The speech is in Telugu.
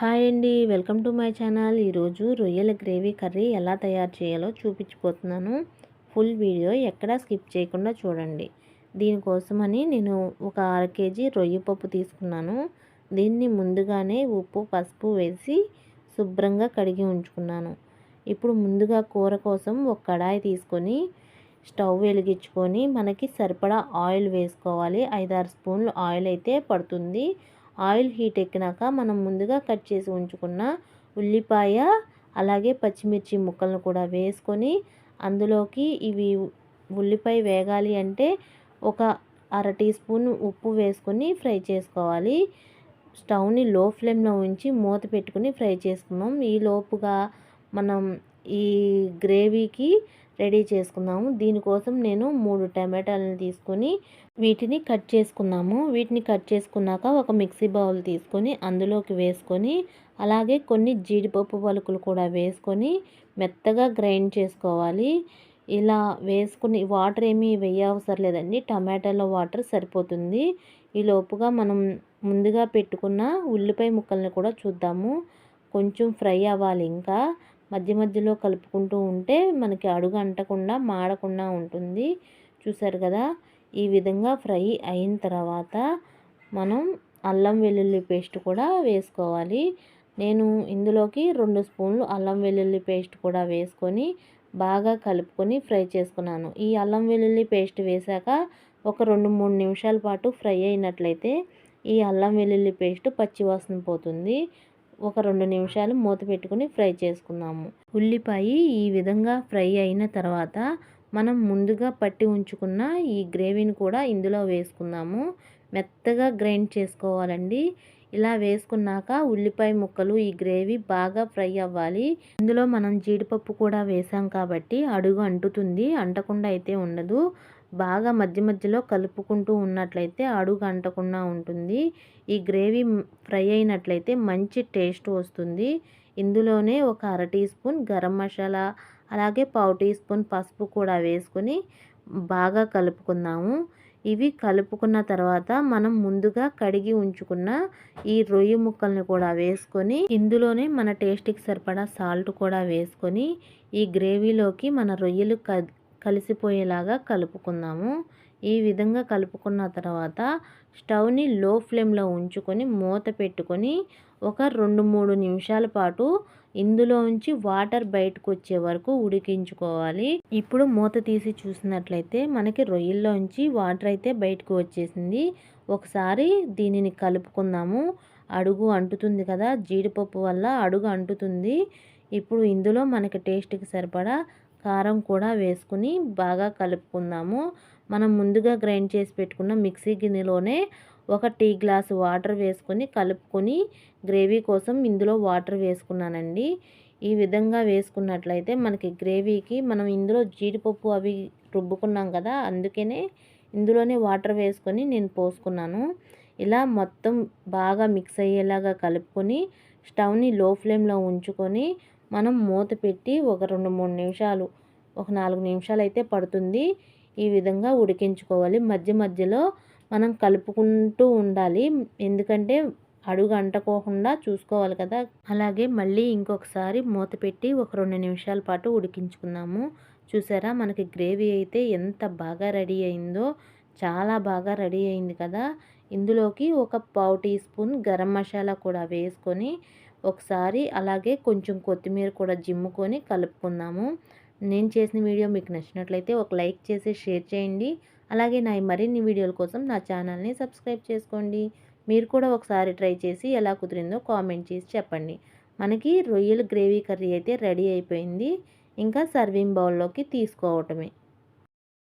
హాయ్ అండి. Welcome to my channel. ఈరోజు రొయ్యల గ్రేవీ కర్రీ ఎలా తయారు చేయాలో చూపించిపోతున్నాను ఫుల్ వీడియో ఎక్కడా స్కిప్ చేయకుండా చూడండి. దీనికోసమని నేను ఒక అర కేజీ రొయ్య పప్పు తీసుకున్నాను. దీన్ని ముందుగానే ఉప్పు పసుపు వేసి శుభ్రంగా కడిగి ఉంచుకున్నాను. ఇప్పుడు ముందుగా కూర కోసం ఒక కడాయి తీసుకొని స్టవ్ వెలిగించుకొని మనకి సరిపడా ఆయిల్ వేసుకోవాలి. ఐదారు స్పూన్లు ఆయిల్ అయితే పడుతుంది. ఆయిల్ హీట్ ఎక్కినాక మనం ముందుగా కట్ చేసి ఉంచుకున్న ఉల్లిపాయ అలాగే పచ్చిమిర్చి ముక్కలను కూడా వేసుకొని అందులోకి ఇవి ఉల్లిపాయ వేగాలి అంటే ఒక అర టీ స్పూన్ ఉప్పు వేసుకొని ఫ్రై చేసుకోవాలి. స్టవ్ని లో ఫ్లేమ్లో ఉంచి మూత పెట్టుకుని ఫ్రై చేసుకున్నాం ఈ లోపుగా మనం ఈ గ్రేవీకి రెడీ చేసుకుందాము. దీనికోసం నేను మూడు టమాటాలను తీసుకొని వీటిని కట్ చేసుకున్నాము వీటిని కట్ చేసుకున్నాక ఒక మిక్సీ బౌల్ తీసుకొని అందులోకి వేసుకొని అలాగే కొన్ని జీడిపప్పు పలుకులు కూడా వేసుకొని మెత్తగా గ్రైండ్ చేసుకోవాలి. ఇలా వేసుకుని వాటర్ ఏమీ వేయవసరం లేదండి. టమాటాలో వాటర్ సరిపోతుంది. ఈ లోపుగా మనం ముందుగా పెట్టుకున్న ఉల్లిపాయ ముక్కల్ని కూడా చూద్దాము. కొంచెం ఫ్రై అవ్వాలి ఇంకా. మధ్య మధ్యలో కలుపుకుంటూ ఉంటే మనకి అడుగు అంటకుండా మాడకుండా ఉంటుంది. చూసారు కదా? ఈ విధంగా ఫ్రై అయిన తర్వాత మనం అల్లం వెల్లుల్లి పేస్ట్ కూడా వేసుకోవాలి. నేను ఇందులోకి రెండు స్పూన్లు అల్లం వెల్లుల్లి పేస్ట్ కూడా వేసుకొని బాగా కలుపుకొని ఫ్రై చేసుకున్నాను. ఈ అల్లం వెల్లుల్లి పేస్ట్ వేశాక ఒక రెండు మూడు నిమిషాల పాటు ఫ్రై అయినట్లయితే ఈ అల్లం వెల్లుల్లి పేస్ట్ పచ్చివాసన పోతుంది. ఒక రెండు నిమిషాలు మూత పెట్టుకుని ఫ్రై చేసుకుందాము. ఉల్లిపాయ ఈ విధంగా ఫ్రై అయిన తర్వాత మనం ముందుగా పట్టి ఉంచుకున్న ఈ గ్రేవీని కూడా ఇందులో వేసుకుందాము. మెత్తగా గ్రైండ్ చేసుకోవాలండి. ఇలా వేసుకున్నాక ఉల్లిపాయ ముక్కలు ఈ గ్రేవీ బాగా ఫ్రై అవ్వాలి. ఇందులో మనం జీడిపప్పు కూడా వేసాం కాబట్టి అడుగు అంటుతుంది. అంటకుండా అయితే ఉండదు. బాగా మధ్య మధ్యలో కలుపుకుంటూ ఉన్నట్లయితే అడుగు అంటకుండా ఉంటుంది. ఈ గ్రేవీ ఫ్రై అయినట్లయితే మంచి టేస్ట్ వస్తుంది. ఇందులోనే ఒక అర టీ స్పూన్ గరం మసాలా అలాగే పావు టీ స్పూన్ పసుపు కూడా వేసుకొని బాగా కలుపుకుందాము. ఇవి కలుపుకున్న తర్వాత మనం ముందుగా కడిగి ఉంచుకున్న ఈ రొయ్యి ముక్కల్ని కూడా వేసుకొని ఇందులోనే మన టేస్ట్కి సరిపడా సాల్ట్ కూడా వేసుకొని ఈ గ్రేవీలోకి మన రొయ్యలు కలిసిపోయేలాగా కలుపుకుందాము. ఈ విధంగా కలుపుకున్న తర్వాత స్టవ్ని లో ఫ్లేమ్లో ఉంచుకొని మూత పెట్టుకొని ఒక రెండు మూడు నిమిషాల పాటు ఇందులో ఉంచి వాటర్ బయటకు వచ్చే వరకు ఉడికించుకోవాలి. ఇప్పుడు మూత తీసి చూసినట్లయితే మనకి రొయ్యల్లోంచి వాటర్ అయితే బయటకు వచ్చేసింది. ఒకసారి దీనిని కలుపుకుందాము. అడుగు అంటుతుంది కదా జీడిపప్పు వల్ల అడుగు అంటుతుంది. ఇప్పుడు ఇందులో మనకి టేస్ట్కి సరిపడా కారం కూడా వేసుకుని బాగా కలుపుకుందాము. మనం ముందుగా గ్రైండ్ చేసి పెట్టుకున్న మిక్సీ గిన్నెలోనే ఒక టీ గ్లాస్ వాటర్ వేసుకొని కలుపుకొని గ్రేవీ కోసం ఇందులో వాటర్ వేసుకున్నానండి. ఈ విధంగా వేసుకున్నట్లయితే మనకి గ్రేవీకి మనం ఇందులో జీడిపప్పు అవి రుబ్బుకున్నాం కదా అందుకనే ఇందులోనే వాటర్ వేసుకొని నేను పోసుకున్నాను. ఇలా మొత్తం బాగా మిక్స్ అయ్యేలాగా కలుపుకొని స్టవ్ని లో ఫ్లేమ్లో ఉంచుకొని మనం మూత పెట్టి ఒక రెండు మూడు నిమిషాలు ఒక నాలుగు నిమిషాలు అయితే పడుతుంది. ఈ విధంగా ఉడికించుకోవాలి. మధ్య మధ్యలో మనం కలుపుకుంటూ ఉండాలి. ఎందుకంటే అడుగు అంటకోకుండా చూసుకోవాలి కదా. అలాగే మళ్ళీ ఇంకొకసారి మూత పెట్టి ఒక రెండు నిమిషాల పాటు ఉడికించుకుందాము. చూసారా? మనకి గ్రేవీ అయితే ఎంత బాగా రెడీ అయిందో చాలా బాగా రెడీ అయింది కదా. ఇందులోకి ఒక పావు టీ స్పూన్ గరం మసాలా కూడా వేసుకొని ఒకసారి అలాగే కొంచెం కొత్తిమీర కూడా జిమ్ముకొని కలుపుకుందాము. నేను చేసిన వీడియో మీకు నచ్చినట్లయితే ఒక లైక్ చేసి షేర్ చేయండి. అలాగే నా మరిన్ని వీడియోల కోసం నా ఛానల్ని సబ్స్క్రైబ్ చేసుకోండి. మీరు కూడా ఒకసారి ట్రై చేసి ఎలా కుదిరిందో కామెంట్ చేసి చెప్పండి. మనకి రొయ్యల గ్రేవీ కర్రీ అయితే రెడీ అయిపోయింది. ఇంకా సర్వింగ్ బౌల్లోకి తీసుకోవటమే.